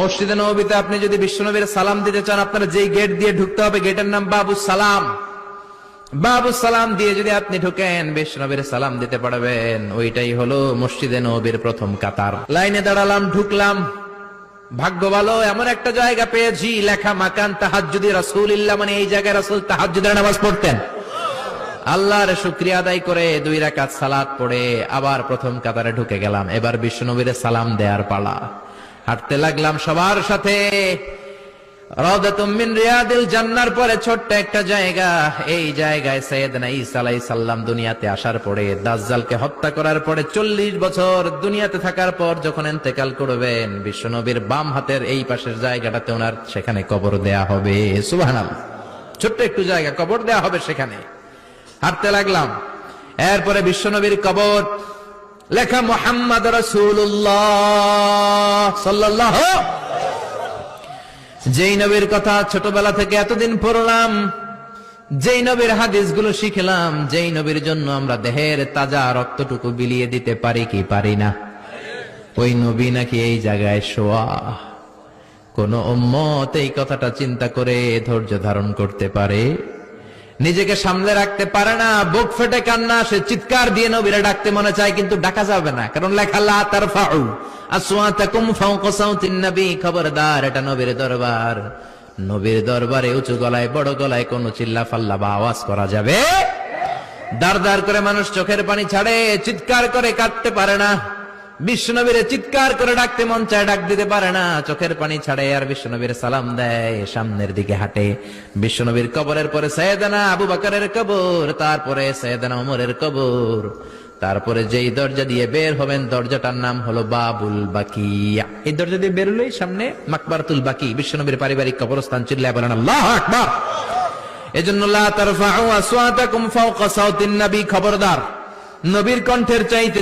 মসজিদে নবীতে আপনি যদি বিশ্বনবীর সালাম দিতে চান, আপনার যেই গেট দিয়ে ঢুকতে হবে গেটের নাম বাবু সালাম। বাবু সালাম দিয়ে যদি আপনি ঢুকেন, বিশ্বনবীর সালাম দিতে পারবেন। ওইটাই হলো মসজিদে নবীর প্রথম কাতার। লাইনে দাঁড়ালাম, ঢুকলাম। ভাগ্য ভালো, এমন একটা জায়গা পেয়েছি, লেখা মাকান তাহাজুদি রাসুল ইল্লা মানে এই জায়গায় রাসূল তাহাজ্জুদের নামাজ পড়তেন। আল্লাহর শুক্রিয়া আদায় করে দুই রাকাত সালাত পড়ে আবার প্রথম কাতারে ঢুকে গেলাম। এবার বিশ্বনবীর সালাম দেয়ার পালা। হাঁটতে লাগলাম সবার সাথে। জান্নার পরে ছোট্ট একটা জায়গা। এই জায়গায় সালাম দুনিয়াতে আসার পরে হত্যা করার পরে চল্লিশ বছর দুনিয়াতে থাকার পর যখন করবেন, বিশ্বনবীর বাম হাতের এই পাশের জায়গাটাতে ওনার সেখানে কবর দেয়া হবে। সুবহানাল্লাহ। ছোট্ট একটু জায়গা, কবর দেয়া হবে সেখানে। হাঁটতে লাগলাম। এরপরে বিশ্বনবীর কবর লেখা মোহাম্মদ রসুল্লাহ সাল্লাহ যেই নবীর কথা ছোটবেলা থেকে এতদিন পড়লাম, যেই নবীর হাদিসগুলো শিখলাম, যেই নবীর জন্য আমরা দেহের তাজা রক্তটুকু বিলিয়ে দিতে পারি কি পারি না? ওই নবী নাকি এই জায়গায় শোয়া। কোন উম্মত এই কথাটা চিন্তা করে ধৈর্য ধারণ করতে পারে? নিজেকে সামলে রাখতে পারে না, বুক ফেটে কান্না, সে চিৎকার দিয়ে নবীরা ডাকতে মনে চায়, কিন্তু ডাকা যাবে না। কারণ লেখা সাউতিন নবী খবরদার, এটা নবীর দরবার। নবীর দরবারে উঁচু গলায়, বড় গলায় বা আওয়াজ করা যাবে? দার দার করে মানুষ চোখের পানি ছাড়ে, চিৎকার করে কাঁদতে পারে না। বিশ্বনবীরে চিৎকার করে ডাকতে মন চায়, ডাক দিতে পারে না। চোখের পানি ছাড়ে আর বিশ্বনবীর সালাম দেয়, সামনের দিকে হাঁটে। বিশ্বনবীর কবরের পরে সৈয়দানা আবু বাকারের কবর, তারপরে সৈয়দানা উমরের কবর। তারপরে যেই দরজা দিয়ে বের হবেন, দরজাটার নাম হলো বাবুল বাকিয়া। এই দরজা দিয়ে বেরোলেই সামনে মাকবারতুল বাকি বিশ্বনবীর পারিবারিক কবরস্থান চিল্লায় বলেন, আল্লাহ আকবার! এজন্য, লা তারফাউ আসওয়াতাকুম ফাওকা সাউতিন নবী খবরদার। নবীর কণ্ঠের চাইতে